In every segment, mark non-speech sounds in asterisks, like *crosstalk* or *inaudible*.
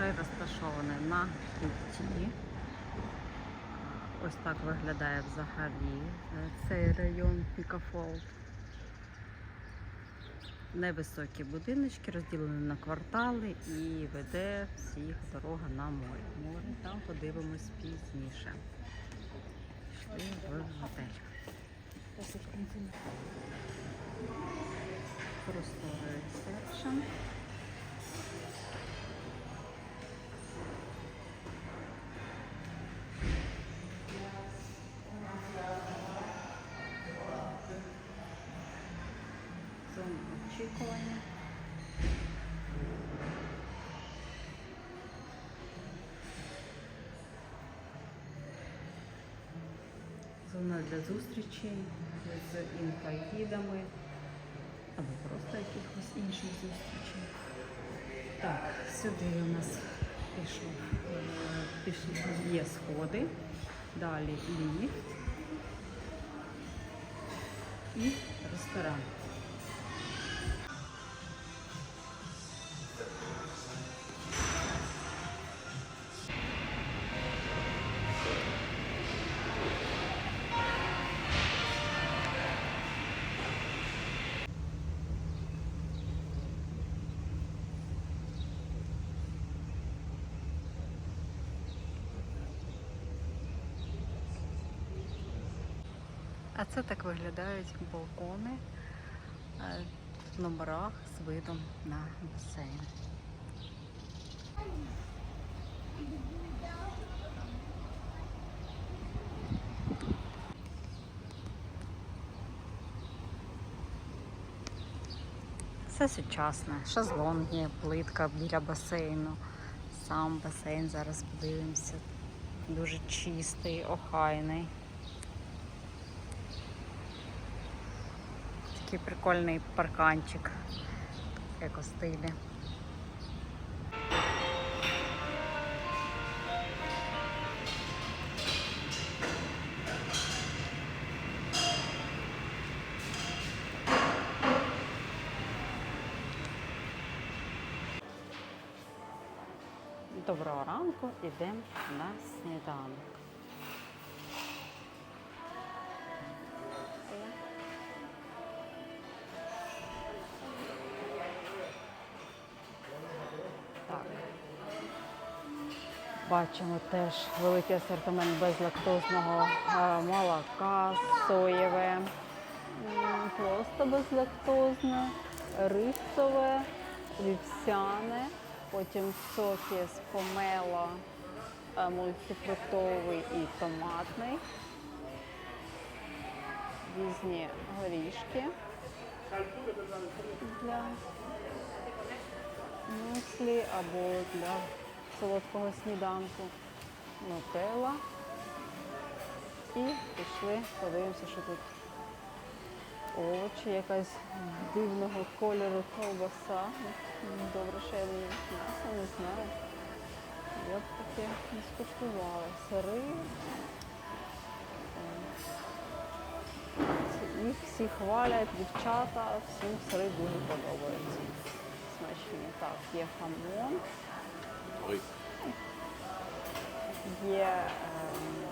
Торговля розташована на хребті. Ось так виглядає взагалі е, цей район Пікафолд. Невисокі будиночки розділені на квартали і веде всіх дорога на море. Море там подивимось пізніше. Пішли в готель. Просторий ресепшн. Очікування. Зона для зустрічей з інфагідами або просто якихось інших зустрічей. Так, сюди у нас пішов, пішли, є сходи, далі ліфт і ресторан. А це так виглядають балкони е, в номерах з видом на басейн. Все сучасне, шезлонги, плитка біля басейну. Сам басейн зараз подивимося. Дуже чистий, охайний. Такий прикольний парканчик, як стилі. Доброго ранку, йдемо на сніданок. Бачимо теж великий асортимент безлактозного е, молока, соєве, просто безлактозне, рисове, вівсяне, потім соки з помело, е, мультифруктовий і томатний, різні горішки для мюслі або для солодкого сніданку, нутелла. І пішли, подивимося, що тут овочі, якась дивного кольору ковбаса. Добре, що я не м'ясо не знаю. Я б таке не скуштувала. Сири. Їх всі хвалять, дівчата, всім сири дуже подобаються. Смачні. Так, є хамон, є ем,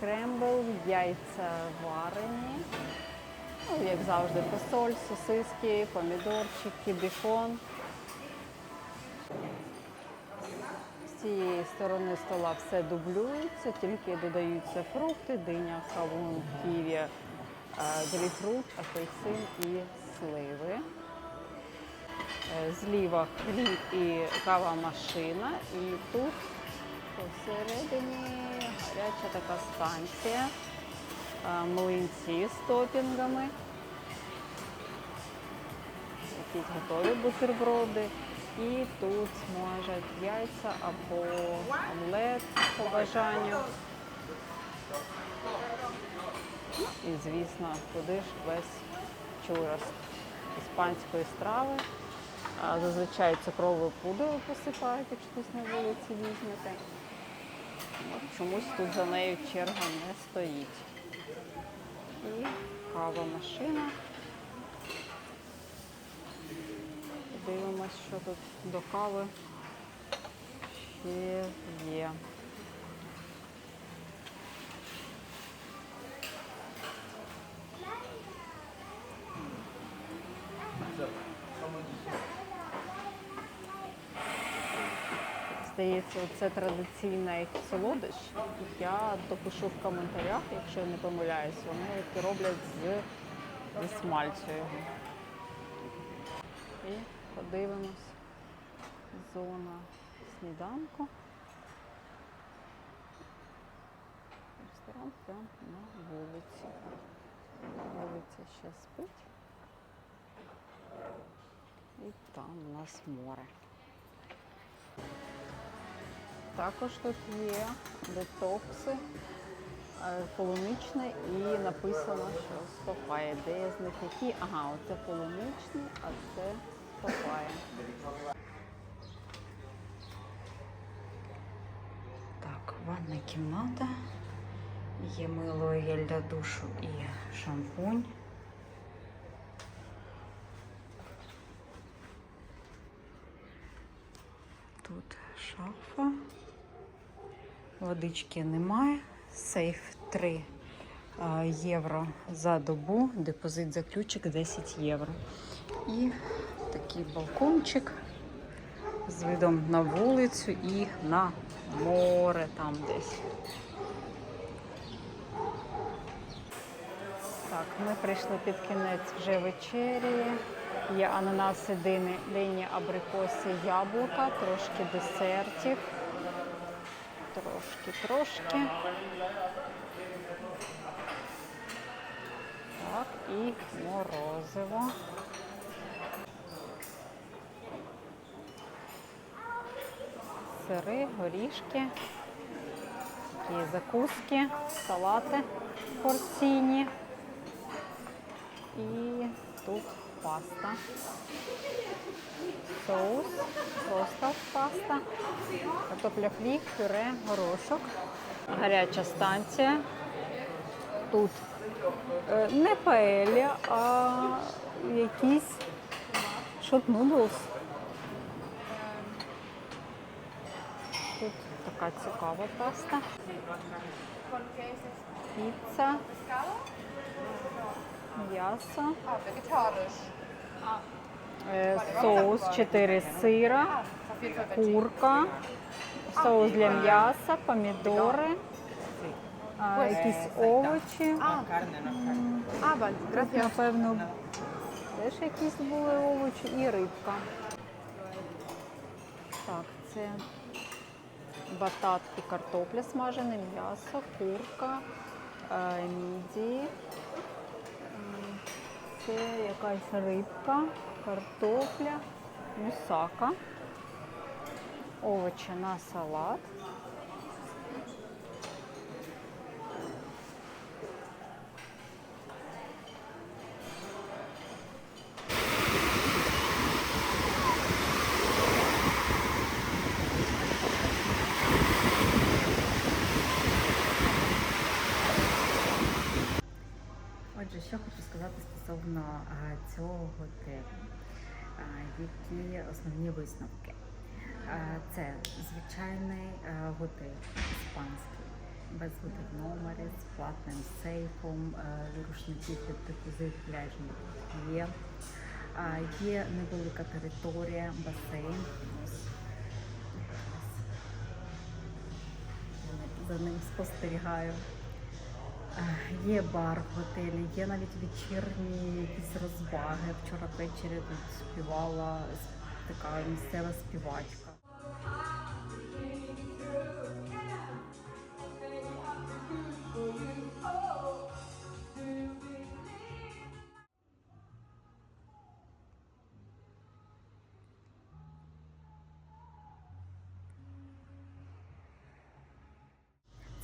крембл, яйця варені. Ну, як завжди, фасоль, сосиски, помідорчики, бікон. З цієї сторони стола все дублюється, тільки додаються фрукти, диня, кавун, ківі, е, грейпфрут, апельсин і сливи. Е, Зліва хліб і кава машина. І тут посередині гаряча така станція, е, млинці з топінгами, якісь готові бутерброди. І тут смажать яйця або омлет по бажанню. І, звісно, туди ж весь чурас іспанської страви. А Зазвичай цукровою пудрою посипають, якщо десь на вулиці візьмете. Чомусь тут за нею черга не стоїть. І кава машина. Дивимось. Що тут до кави ще є. Здається, це традиційний солодощ. Я допишу в коментарях, якщо я не помиляюсь, вони роблять з, зі смальцю. І подивимось. Зона сніданку. Ресторан прямо на вулиці. Вулиця ще спить. І там у нас море. Також тут є детокси е, полуничне і написано, що з папає. Де з них які? Ага, оце полуничний, а це папає. Так, ванна кімната. Є мило гель для душу і шампунь. Тут шафа. Водички немає. Сейф 3 євро за добу. Депозит за ключик 10 євро. І такий балкончик з видом на вулицю і на море там десь. Так, ми прийшли під кінець вже вечері. Є ананаси, дини, дині, абрикоси, яблука, трошки десертів. Трошки, трошки. Так, і морозиво. Сири, горішки, такі закуски, салати порційні. І тут паста. Соус, просто паста, картопля фрі, пюре, горошок. Гаряча станція. Тут е, не паелля, а якийсь шот нудлс. Тут така цікава паста. Піца. М'ясо. Е, Соус 4 сира, курка, соус для м'яса, помідори, якісь овочі. Gracias. Напевно, теж якісь були овочі і рибка. Так, це батат і картопля смажене, м'ясо, курка, е, мідії. Це якась рибка, картопля, мусака, овочі на салат. Отже, що хочу сказати стосовно цього готелю. Які основні висновки? Це звичайний готель іспанський, без в з платним сейфом, рушників під депозит пляжні є. Є невелика територія, басейн. За ним спостерігаю. Е, Є бар в готелі, є навіть вечірні якісь розваги. Вчора ввечері тут співала така місцева співачка.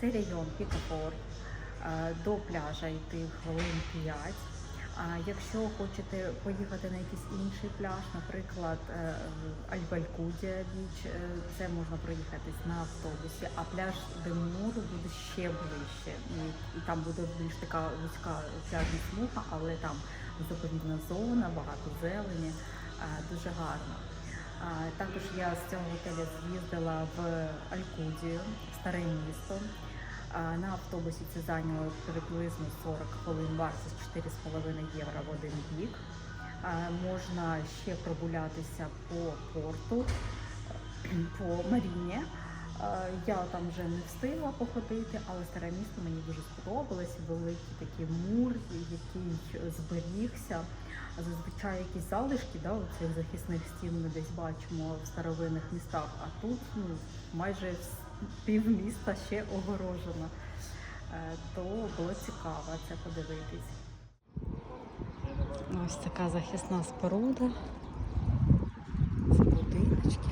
Це район Пікафорт. Е, До пляжа йти хвилин 5. А якщо хочете поїхати на якийсь інший пляж, наприклад, е, Альбалькудія біч, е, це можна проїхатись на автобусі, а пляж Демуру буде ще ближче. І, там буде більш така вузька пляжна смуга, але там заповідна зона, багато зелені, дуже гарно. Також я з цього готелю з'їздила в Алькудію, старе місто. На автобусі це зайняло приблизно 40 хвилин, вартість 4,5 євро в один бік. Можна ще прогулятися по порту, *clears throat* по маріні. Я там вже не встигла походити, але старе місто мені дуже сподобалось. Великий такий мур, який зберігся. Зазвичай якісь залишки да, цих захисних стін ми десь бачимо в старовинних містах, а тут ну, майже півміста ще огорожено. Е, То було цікаво це подивитись. Ось така захисна споруда. Це будиночки.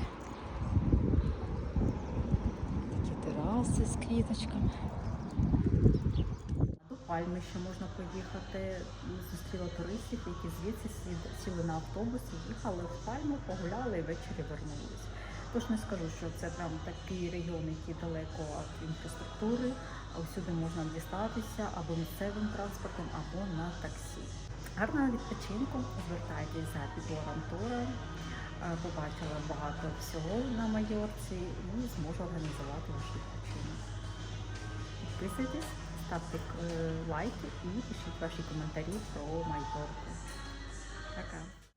Такі тераси з квіточками. До Пальми ще можна поїхати. Зустріла туристів, які звідси сіли на автобус, їхали в Пальму, погуляли і ввечері вернулись. Тож не скажу, що це прям такий регіон, який далеко від інфраструктури, а всюди можна дістатися або місцевим транспортом, або на таксі. Гарного відпочинку, звертайтесь за підбором тура. Побачила багато всього на Майорці і зможу організувати ваш відпочинок. Підписуйтесь, ставте е, лайки і пишіть ваші коментарі про Майорку. Пока!